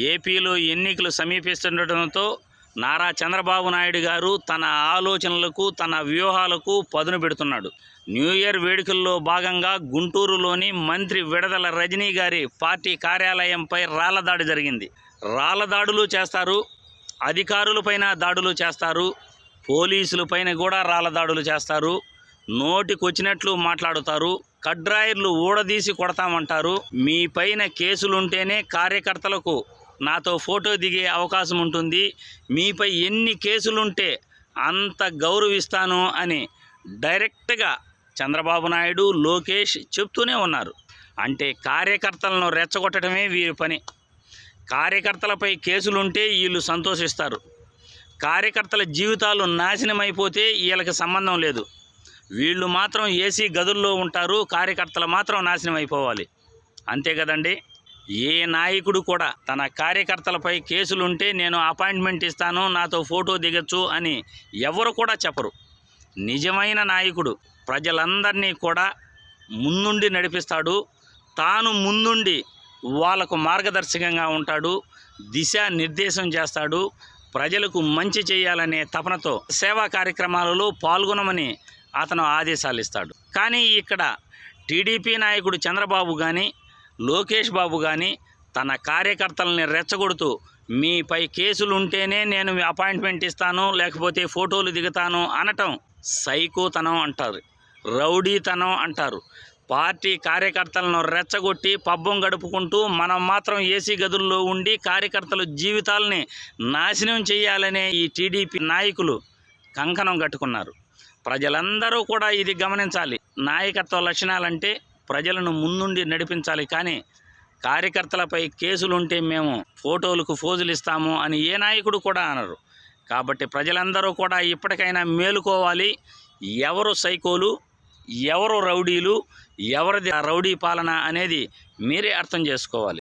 ఏపీలో ఎన్నికలు సమీపిస్తుండటంతో నారా చంద్రబాబు నాయుడు గారు తన ఆలోచనలకు తన వ్యూహాలకు పదును పెడుతున్నాడు. న్యూ ఇయర్ వేడుకల్లో భాగంగా గుంటూరులోని మంత్రి విడదల రజనీ గారి పార్టీ కార్యాలయంపై రాళ్ళదాడి జరిగింది. రాళ్ళదాడులు చేస్తారు అధికారులపైన దాడులు చేస్తారు పోలీసులపైన కూడా రాళ్ళదాడులు చేస్తారు నోటికొచ్చినట్లు మాట్లాడుతారు కడ్రాయర్లు ఊడదీసి కొడతామంటారు మీ పైన కేసులుంటేనే కార్యకర్తలకు నాతో ఫోటో దిగే అవకాశం ఉంటుంది. మీపై ఎన్ని కేసులుంటే అంత గౌరవిస్తాను అని డైరెక్ట్గా చంద్రబాబు నాయుడు లోకేష్ చెప్తూనే ఉన్నారు. అంటే కార్యకర్తలను రెచ్చగొట్టడమే వీరి పని. కార్యకర్తలపై కేసులుంటే వీళ్ళు సంతోషిస్తారు. కార్యకర్తల జీవితాలు నాశనమైపోతే వీళ్ళకి సంబంధం లేదు. వీళ్ళు మాత్రం ఏసీ గదుల్లో ఉంటారు కార్యకర్తలు మాత్రం నాశనం అయిపోవాలి అంతే కదండి? ఏ నాయకుడు కూడా తన కార్యకర్తలపై కేసులుంటే నేను అపాయింట్మెంట్ ఇస్తాను నాతో ఫోటో దిగచ్చు అని ఎవరు కూడా చెప్పరు. నిజమైన నాయకుడు ప్రజలందరినీ కూడా ముందుండి నడిపిస్తాడు. తాను ముందుండి వాళ్ళకు మార్గదర్శకంగా ఉంటాడు దిశ నిర్దేశం చేస్తాడు ప్రజలకు మంచి చేయాలనే తపనతో సేవా కార్యక్రమాలలో పాల్గొనమని అతను ఆదేశాలు ఇస్తాడు కానీ ఇక్కడ టీడీపీ నాయకుడు చంద్రబాబు కానీ లోకేష్ బాబు కానీ తన కార్యకర్తలని రెచ్చగొడుతూ మీపై కేసులు ఉంటేనే నేను మీ అపాయింట్మెంట్ ఇస్తాను లేకపోతే ఫోటోలు దిగుతాను అనటం సైకోతనం అంటారు రౌడీతనం అంటారు. పార్టీ కార్యకర్తలను రెచ్చగొట్టి పబ్బం గడుపుకుంటూ మనం మాత్రం ఏసీ గదుల్లో ఉండి కార్యకర్తల జీవితాలని నాశనం చేయాలనే ఈ టీడీపీ నాయకులు కంకణం కట్టుకున్నారు. ప్రజలందరూ కూడా ఇది గమనించాలి. నాయకత్వ లక్షణాలంటే ప్రజలను ముందుండి నడిపించాలి కానీ కార్యకర్తలపై కేసులుంటే మేము ఫోటోలకు ఫోజులు ఇస్తాము అని ఏ నాయకుడు కూడా అనరు. కాబట్టి ప్రజలందరూ కూడా ఇప్పటికైనా మేలుకోవాలి. ఎవరు సైకోలు ఎవరు రౌడీలు ఎవరిది ఆ రౌడీ పాలన అనేది మీరే అర్థం చేసుకోవాలి.